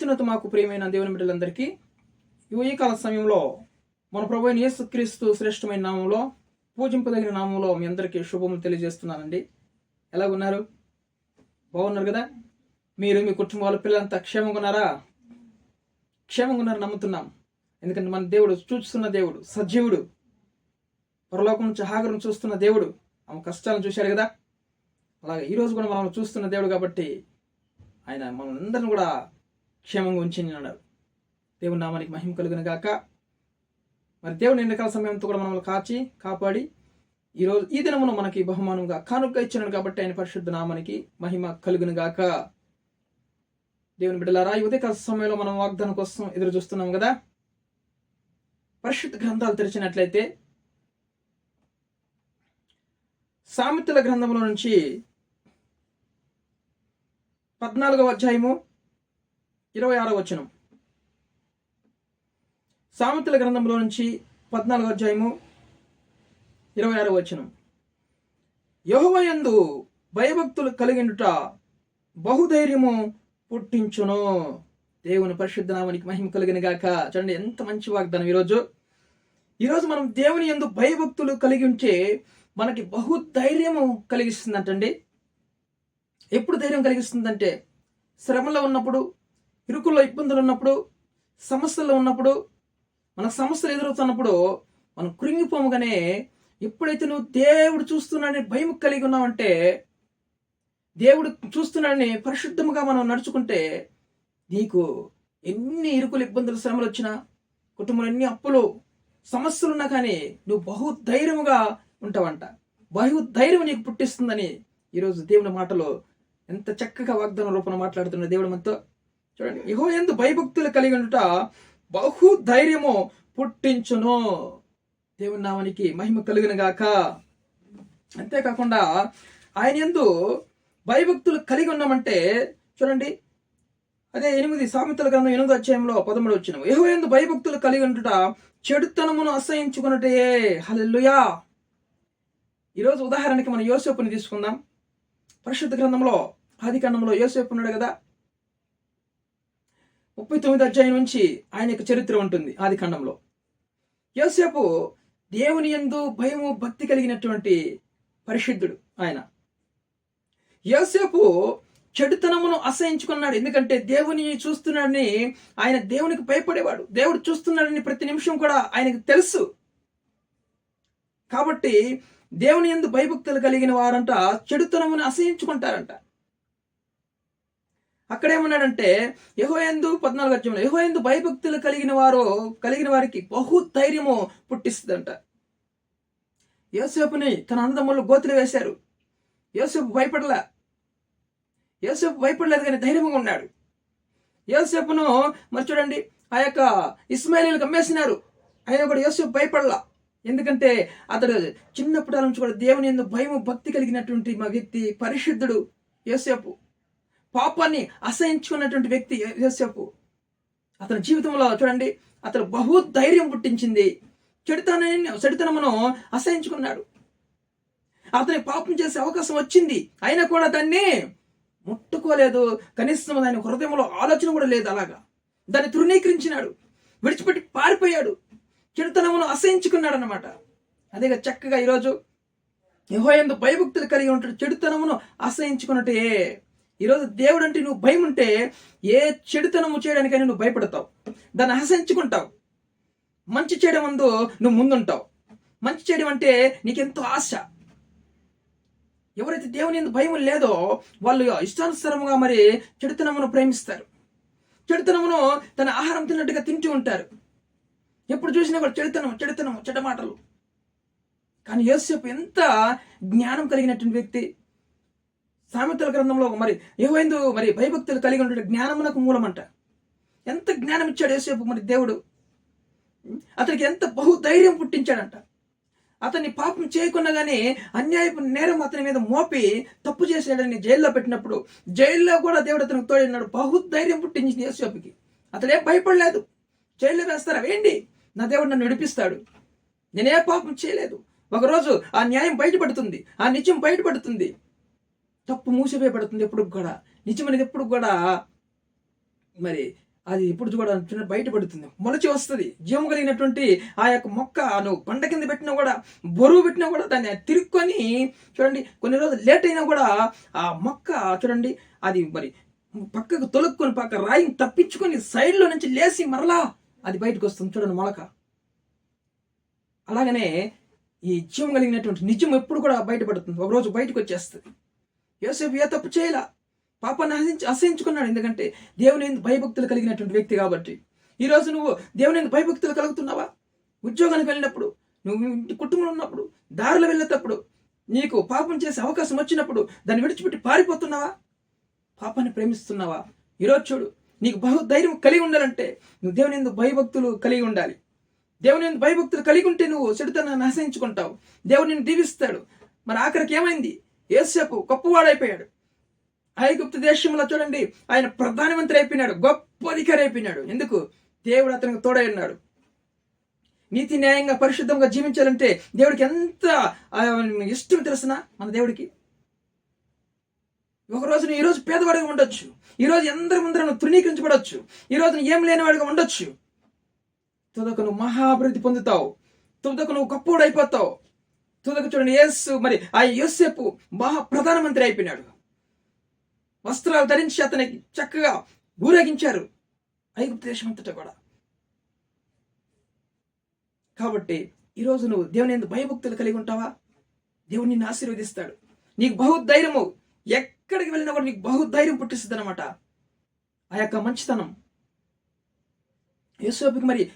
అత్యున్నత మాకు ప్రియమైన దేవుని బిడ్డలందరికీ ఈ కాల సమయంలో మన ప్రభు యేసుక్రీస్తు శ్రేష్టమైన నామంలో పూజింపదగిన నామంలో మీ అందరికీ శుభములు తెలియజేస్తున్నానండి. ఎలా ఉన్నారు బాగున్నారు కదా? మీరు మీ కుటుంబాల పిల్లలంతా క్షేమంగా ఉన్నారా? క్షేమంగా ఉన్నారని నమ్ముతున్నాం. ఎందుకంటే మన దేవుడు చూస్తున్న దేవుడు సజీవుడు పరలోకం నుంచి హాగరం చూస్తున్న దేవుడు ఆమె కష్టాలను చూశాడు కదా? అలాగే ఈరోజు కూడా మనం చూస్తున్న దేవుడు కాబట్టి ఆయన మనందరిని కూడా క్షేమంగా ఉంచి అన్నాడు. దేవుని నామానికి మహిమ కలుగును గాక. మరి దేవుని ఎన్నికల సమయంతో కూడా మనల్ని కాచి కాపాడి ఈరోజు ఈ దినమును మనకి బహుమానంగా కానుక ఇచ్చినాడు కాబట్టి ఆయన పరిశుద్ధ నామానికి మహిమ కలుగును గాక. దేవుని బిడ్డలారా ఈ ఉదయకాల సమయంలో మనం వాగ్దానం కోసం ఎదురు చూస్తున్నాం కదా? పరిశుద్ధ గ్రంథాలు తెరిచినట్లయితే సామెతల గ్రంథంలో నుంచి పద్నాలుగవ అధ్యాయము ఇరవై ఆరో వచనం. సామెతల గ్రంథంలో నుంచి పద్నాలుగో అధ్యాయము ఇరవై ఆరో వచనం. యహోవయందు భయభక్తులు కలిగిండుట బహుధైర్యము పుట్టించును. దేవుని పరిశుద్ధ నామానికి మహిమ కలిగిన గాక. చూడండి ఎంత మంచి వాగ్దానం ఈరోజు. ఈరోజు మనం దేవుని ఎందు భయభక్తులు కలిగి ఉంటే మనకి బహుధైర్యము కలిగిస్తుందంటండి. ఎప్పుడు ధైర్యం కలిగిస్తుందంటే శ్రమలో ఉన్నప్పుడు ఇరుకుల్లో ఇబ్బందులు ఉన్నప్పుడు సమస్యల్లో ఉన్నప్పుడు మన సమస్యలు ఎదురవుతున్నప్పుడు మనం కృంగిపోముగానే ఎప్పుడైతే నువ్వు దేవుడు చూస్తున్నాడని భయం కలిగి ఉన్నావంటే దేవుడు చూస్తున్నాడని పరిశుద్ధముగా మనం నడుచుకుంటే నీకు ఎన్ని ఇరుకులు ఇబ్బందులు శ్రమలు వచ్చినా కుటుంబంలో ఎన్ని అప్పులు సమస్యలు ఉన్నా కానీ నువ్వు బహుధైర్యముగా ఉంటావంట. బహు ధైర్యం నీకు పుట్టిస్తుందని ఈరోజు దేవుని మాటలో ఎంత చక్కగా వాగ్దాన రూపంలో మాట్లాడుతున్న దేవుడు మనతో. చూడండి. ఇహో ఎందు భయభక్తులు కలిగి ఉండుట బహు ధైర్యము పుట్టించును. దేవుని నామానికి మహిమ కలిగిన గాక. అంతేకాకుండా ఆయన ఎందు భయభక్తులు కలిగి ఉన్నామంటే చూడండి. అదే ఎనిమిది సామెతల గ్రంథం ఎనిమిది అధ్యాయంలో పదమూడు వచ్చిన ఏహో ఎందు భయభక్తులు కలిగి ఉంటుట చెడుతనమును అసహించుకున్నటే హలెల్లుయా. ఈరోజు ఉదాహరణకి మనం యోసేపుని తీసుకుందాం. పరిశుద్ధ గ్రంథంలో ఆది కాండంలో యోసేపు ఉన్నాడు కదా. ముప్పై తొమ్మిది అధ్యాయం నుంచి ఆయన యొక్క చరిత్ర ఉంటుంది ఆది ఖండంలో. యోసేపు దేవుని యందు భయము భక్తి కలిగినటువంటి పరిశుద్ధుడు ఆయన. యోసేపు చెడుతనమును అసహించుకున్నాడు. ఎందుకంటే దేవుని చూస్తున్నాడని ఆయన దేవునికి భయపడేవాడు. దేవుడు చూస్తున్నాడని ప్రతి నిమిషం కూడా ఆయనకు తెలుసు. కాబట్టి దేవుని ఎందు భయభక్తులు కలిగిన వారంట చెడుతనమును అసహించుకుంటారంట. అక్కడేమన్నాడంటే యహోయందు పద్నాలుగు అధ్యయంలో యహోయందు భయభక్తులు కలిగిన వారు కలిగిన వారికి బహు ధైర్యము పుట్టిస్తుందంట. యోసేపుని తన అన్నదమ్ములు గోతులు వేశారు. యోసేపు భయపడలే. యోసేపు భయపడలేదు కానీ ధైర్యంగా ఉన్నాడు. యోసేపును మరి చూడండి ఆ యొక్క ఇస్మాయిలీలకు అమ్మేసినారు. ఆయన కూడా యోసేపు భయపడలా. ఎందుకంటే అతడు చిన్నప్పటి నుంచి కూడా దేవుని ఎందు భయము భక్తి కలిగినటువంటి మా వ్యక్తి పరిశుద్ధుడు యోసేపు. పాపాన్ని అసహించుకున్నటువంటి వ్యక్తి యోసేపు. అతని జీవితంలో చూడండి అతను బహు ధైర్యం పుట్టించింది. చెడుతనాన్ని చెడుతనమును అసహించుకున్నాడు. అతని పాపం చేసే అవకాశం వచ్చింది. అయినా కూడా దాన్ని ముట్టుకోలేదు. కనీసం దాని హృదయంలో ఆలోచన కూడా లేదు అలాగా. దాన్ని తృణీకరించినాడు. విడిచిపెట్టి పారిపోయాడు. చెడుతనమును అసహించుకున్నాడు అనమాట అదేగా చక్కగా ఈరోజు యహోయందు భయభక్తులు కలిగి ఉంటాడు చెడుతనమును అసహించుకున్నట్టే ఈరోజు దేవుడు అంటే నువ్వు భయం ఉంటే ఏ చెడుతనము చేయడానికైనా నువ్వు భయపడతావు. దాన్ని అహసించుకుంటావు మంచి చేయడం అందు నువ్వు ముందుంటావు. మంచి చేయడం అంటే నీకెంతో ఆశ. ఎవరైతే దేవుని ఎందుకు భయం లేదో వాళ్ళు ఇష్టానుసారముగా మరి చెడుతనమును ప్రేమిస్తారు. చెడుతనమును తన ఆహారం తిన్నట్టుగా తింటూ ఉంటారు. ఎప్పుడు చూసినా కూడా చెడుతనం చెడుతనం చెడమాటలు కానీ యోసేపు ఎంత జ్ఞానం కలిగినటువంటి వ్యక్తి. సామెతల గ్రంథంలో మరి ఏవైందు మరి భయభక్తులు కలిగి ఉండే జ్ఞానమునకు మూలమంట. ఎంత జ్ఞానం ఇచ్చాడు ఏసేపు మరి దేవుడు? అతనికి ఎంత బహుధైర్యం పుట్టించాడంట. అతన్ని పాపం చేయకున్నా కానీ అన్యాయపు నేరం అతని మీద మోపి తప్పు చేసాడని జైల్లో పెట్టినప్పుడు జైల్లో కూడా దేవుడు అతనికి తోడినాడు బహుధైర్యం పుట్టించింది యేసేపుకి అతడేం భయపడలేదు. జైల్లో వేస్తారా? వేయండి నా దేవుడు నన్ను విడిపిస్తాడు. నేనే పాపం చేయలేదు. ఒకరోజు ఆ న్యాయం బయటపడుతుంది. ఆ నిత్యం బయటపడుతుంది. తప్పు మూసివేయబడుతుంది ఎప్పుడు కూడా. నిజం అనేది ఎప్పుడు కూడా మరి అది ఎప్పుడు కూడా బయటపడుతుంది మొలచి వస్తుంది. జీవం కలిగినటువంటి ఆ యొక్క మొక్క నువ్వు పంట కింద పెట్టినా కూడా బరువు పెట్టినా కూడా దాన్ని తిరుక్కొని చూడండి కొన్ని రోజులు లేట్ అయినా కూడా ఆ మొక్క చూడండి అది మరి పక్కకు తొలుక్కుని పక్క రాయిని తప్పించుకొని సైడ్లో నుంచి లేచి మరలా అది బయటకు వస్తుంది చూడండి మొలక. అలాగనే ఈ జీవం కలిగినటువంటి నిజం ఎప్పుడు కూడా బయటపడుతుంది ఒకరోజు బయటకు వచ్చేస్తుంది. యోసేపు ఏ తప్పు చేయలా? పాపాన్ని హసించి అసహించుకున్నాడు. ఎందుకంటే దేవుని ఎందు భయభక్తులు కలిగినటువంటి వ్యక్తి కాబట్టి. ఈరోజు నువ్వు దేవుని ఎందు భయభక్తులు కలుగుతున్నావా? ఉద్యోగానికి వెళ్ళినప్పుడు నువ్వు ఇంటి కుటుంబంలో ఉన్నప్పుడు దారిలో వెళ్ళేటప్పుడు నీకు పాపం చేసే అవకాశం వచ్చినప్పుడు దాన్ని విడిచిపెట్టి పారిపోతున్నావా? పాపాన్ని ప్రేమిస్తున్నావా? ఈరోజు చూడు నీకు బహు ధైర్యం కలిగి ఉండాలంటే నువ్వు దేవుని ఎందుకు భయభక్తులు కలిగి ఉండాలి. దేవుని ఎందుకు భయభక్తులు కలిగి ఉంటే నువ్వు చెడుతనాన్ని ఆశ్రయించుకుంటావు దేవుడు నిన్ను దీవిస్తాడు. మరి ఆఖరికి ఏమైంది? ఏసేపు గొప్పవాడైపోయాడు. ఐగుప్తు దేశంలో చూడండి ఆయన ప్రధానమంత్రి అయిపోయినాడు గొప్ప అధికారి అయిపోయినాడు. ఎందుకు? దేవుడు అతనికి తోడై ఉన్నాడు. నీతి న్యాయంగా పరిశుద్ధంగా జీవించాలంటే దేవుడికి ఎంత ఇష్టం తెలుసునా మన దేవుడికి? ఒకరోజు నువ్వు ఈరోజు పేదవాడిగా ఉండొచ్చు. ఈరోజు ఎందరి ముందర నువ్వు తృణీకరించబడవచ్చు ఈరోజు నువ్వు ఏం లేనివాడిగా ఉండొచ్చు. తుదకు నువ్వు మహాభివృద్ధి పొందుతావు. తుదకు నువ్వు గొప్పోడు అయిపోతావు తుదకు చూడండి యేసు మరి ఆ యోసేపు మహా ప్రధానమంత్రి అయిపోయినాడు. వస్త్రాలు ధరించి అతనికి చక్కగా ఊరేగించారు. ఐగుప్తు దేశం అంతటా కూడా. కాబట్టి ఈరోజు నువ్వు దేవుని ఎందుకు భయభక్తులు కలిగి ఉంటావా? దేవుడు నిన్ను ఆశీర్వదిస్తాడు. నీకు బహుధైర్యము ఎక్కడికి వెళ్ళినా కూడా నీకు బహుధైర్యం పుట్టిస్తుంది అనమాట ఆ యొక్క మంచితనం. యేసోపికి మరి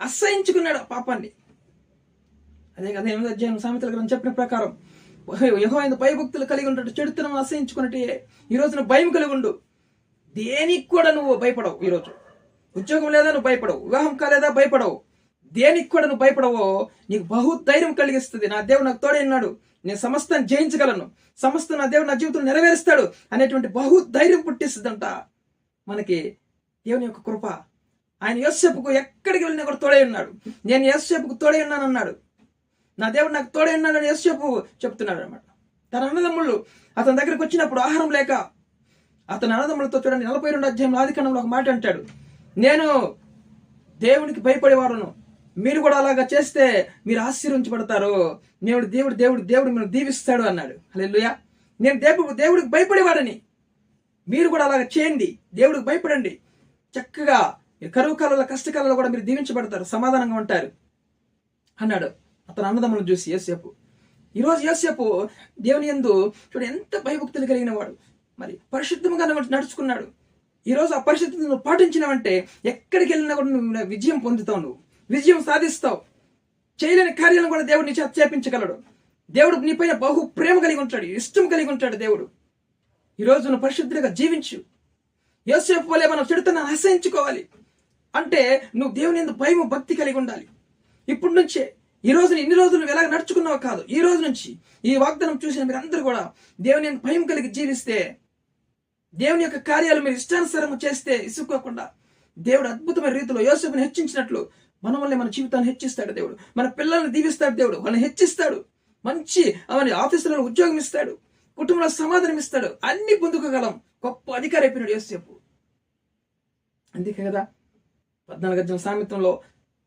అసహించుకున్నాడు పాపాన్ని. అదే కదా ఎనిమిది అధ్యాయం సామెతల గ్రంథం చెప్పిన ప్రకారం యహో ఆయన భయభక్తులు కలిగి ఉన్నట్టు చెడుతనం అసహించుకున్నట్టే ఈ రోజున భయం కలిగి ఉండు. దేనికి కూడా నువ్వు భయపడవు ఈరోజు ఉద్యోగం లేదా నువ్వు భయపడవు. వివాహం కాలేదా భయపడవు. దేనికి కూడా నువ్వు భయపడవో నీకు బహు ధైర్యం కలిగిస్తుంది. నా దేవుడు నాకు తోడైనాడు నేను సమస్తాన్ని జయించగలను. సమస్త నా దేవుడు నా జీవితం నెరవేరుస్తాడు అనేటువంటి బహు ధైర్యం పుట్టిస్తుందంట. మనకి దేవుని యొక్క కృప. ఆయన యోసేపుకు ఎక్కడికి వెళ్ళినా కూడా తోడై ఉన్నాడు. నేను యోసేపుకు తోడై ఉన్నాను అన్నాడు నా దేవుడు నాకు తోడే ఉన్నాడని ఎస్సేపు చెప్తున్నాడు అనమాట తన అన్నదమ్ముళ్ళు అతని దగ్గరికి వచ్చినప్పుడు ఆహారం లేక అతని అన్నదమ్ములతో చూడండి నలభై రెండు అధ్యాయంలో ఆదికాండంలో ఒక మాట అంటాడు. నేను దేవునికి భయపడేవాడును. మీరు కూడా అలాగా చేస్తే మీరు ఆశీర్వించబడతారు దేవుడు దేవుడు దేవుడు దేవుడు మీరు దీవిస్తాడు అన్నాడు. హల్లెలూయా. నేను దేవుడు దేవుడికి భయపడేవాడని. మీరు కూడా అలాగ చేయండి. దేవుడికి భయపడండి. చక్కగా కరువు కాలంలో కష్టకాలంలో కూడా మీరు దీవించబడతారు సమాధానంగా ఉంటారు అన్నాడు. అతను అన్నదమ్ములను చూసి యోసేపు ఈరోజు యోసేపు దేవుని ఎందు చూడు ఎంత భయభక్తులు కలిగిన వాడు. మరి పరిశుద్ధంగా నడుచుకున్నాడు. ఈరోజు ఆ పరిశుద్ధతను నువ్వు పాటించినావంటే ఎక్కడికి వెళ్ళినా కూడా నువ్వు విజయం పొందుతావు నువ్వు. విజయం సాధిస్తావు. చేయలేని కార్యాలను కూడా దేవుడు నీ చేపించగలడు. దేవుడు నీపైన బహు ప్రేమ కలిగి ఉంటాడు. ఇష్టం కలిగి ఉంటాడు దేవుడు. ఈరోజు నువ్వు పరిశుద్ధులుగా జీవించు. యోసేపు వలె మనం చెడుతనాన్ని అసహించుకోవాలి. అంటే నువ్వు దేవుని ఎందుకు భయం భక్తి కలిగి ఉండాలి. ఇప్పటి నుంచే ఈ రోజున ఇన్ని రోజులు ఎలాగ నడుచుకున్నావు కాదు. ఈ రోజు నుంచి ఈ వాగ్దానం చూసిన మీరు కూడా దేవుని భయం కలిగి జీవిస్తే దేవుని యొక్క కార్యాలు మీరు ఇష్టానుసారం చేస్తే ఇసుక్కోకుండా దేవుడు అద్భుతమైన రీతిలో యోసేపుని హెచ్చించినట్లు మన మన జీవితాన్ని హెచ్చిస్తాడు దేవుడు. మన పిల్లల్ని దీవిస్తాడు దేవుడు. వాళ్ళని హెచ్చిస్తాడు. మంచి అవని ఆఫీసులో ఉద్యోగం ఇస్తాడు. కుటుంబంలో సమాధానం ఇస్తాడు. అన్ని పొందుకోగలం గొప్ప అధికారి అయిపోయినాడు యోసేపు. అందుకే కదా పద్నాలుగు అధ్యాయం సామెతంలో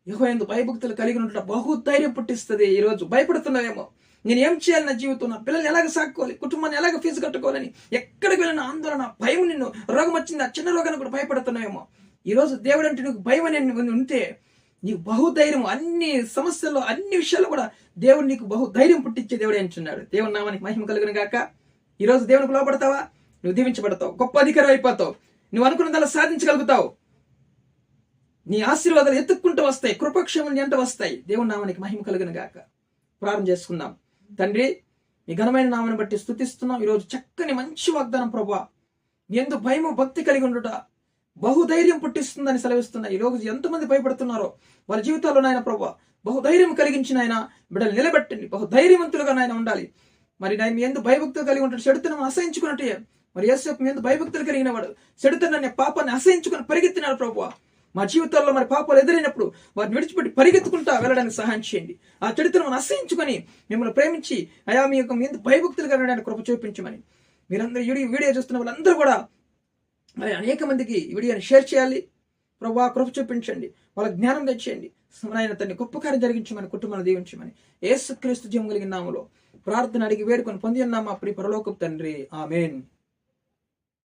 యహోయందు భయభక్తులు కలిగి ఉండట బహు ధైర్యం పుట్టిస్తుంది ఈ రోజు. భయపడుతున్నావేమో? నేను ఏం చేయాలి నా జీవితం నా పిల్లల్ని ఎలాగ సాక్కోవాలి? కుటుంబాన్ని ఎలాగ ఫీజు కట్టుకోవాలని? ఎక్కడికి వెళ్ళిన ఆందోళన భయం నిన్ను రోగం వచ్చింది ఆ చిన్న రోగానికి కూడా భయపడుతున్నావేమో? ఈ రోజు దేవుడు అంటే నీకు భయం అని ఉంటే నీకు బహుధైర్యం అన్ని సమస్యల్లో అన్ని విషయాల్లో కూడా దేవుడు నీకు బహుధైర్యం పుట్టించే దేవుడు అంటున్నాడు. దేవుడు నామానికి మహిమ కలుగును గాక. ఈ రోజు దేవునికి లోపడతావా నువ్వు దీవించబడతావు గొప్ప అధికారం అయిపోతావు. నువ్వు అనుకున్నదల్లా సాధించగలుగుతావు. నీ ఆశీర్వాదాలు ఎత్తుక్కుంటూ వస్తాయి కృపక్షేమం ఎంట వస్తాయి. దేవుని నామానికి మహిమ కలుగును గాక. ప్రారంభం చేసుకుందాం. తండ్రి మీ ఘనమైన నామని బట్టి స్థుతిస్తున్నాం ఈరోజు చక్కని మంచి వాగ్దానం ప్రభా. ఎందు భయము భక్తి కలిగి ఉండుట బహుధైర్యం పుట్టిస్తుందని సెలవిస్తున్నా ఈ రోజు ఎంతమంది భయపడుతున్నారో వారి జీవితాల్లో నాయన ప్రభా. బహుధైర్యం కలిగించిన ఆయన బిడ్డలు నిలబెట్టండి. బహుధైర్యవంతులుగా నాయన ఉండాలి. మరి నేను ఎందు భయభక్తులు కలిగి ఉంటాడు చెడుతనం అసహించుకున్నట్టే. మరి యేసు ఎందు భయభక్తులు కలిగిన వాడు చెడుతనని పాపాన్ని అసహించుకుని పరిగెత్తినాడు ప్రభు. మా జీవితాల్లో మరి పాపాలు ఎదురైనప్పుడు వారిని విడిచిపెట్టి పరిగెత్తుకుంటా వెళ్ళడానికి సహాయం చేయండి. ఆ చరిత్రను అసహించుకొని మిమ్మల్ని ప్రేమించి అయా మీ యొక్క మీద భయభక్తులు కలగడానికి కృప చూపించమని. మీరందరూ ఈ వీడియో చూస్తున్న వాళ్ళందరూ కూడా మరి అనేక మందికి ఈ వీడియోని షేర్ చేయాలి. ప్రభా కృప చూపించండి. వాళ్ళ జ్ఞానం తెచ్చేయండి. ఆయన తన్ని గొప్ప కార్యం జరిగించమని కుటుంబాన్ని దీవించమని. ఏసుక్రీస్తు జీవం కలిగిన నామలో ప్రార్థన అడిగి వేడుకొని పొంది ఉన్నామా ప్రి పరలోకపు తండ్రి. ఆమెన్.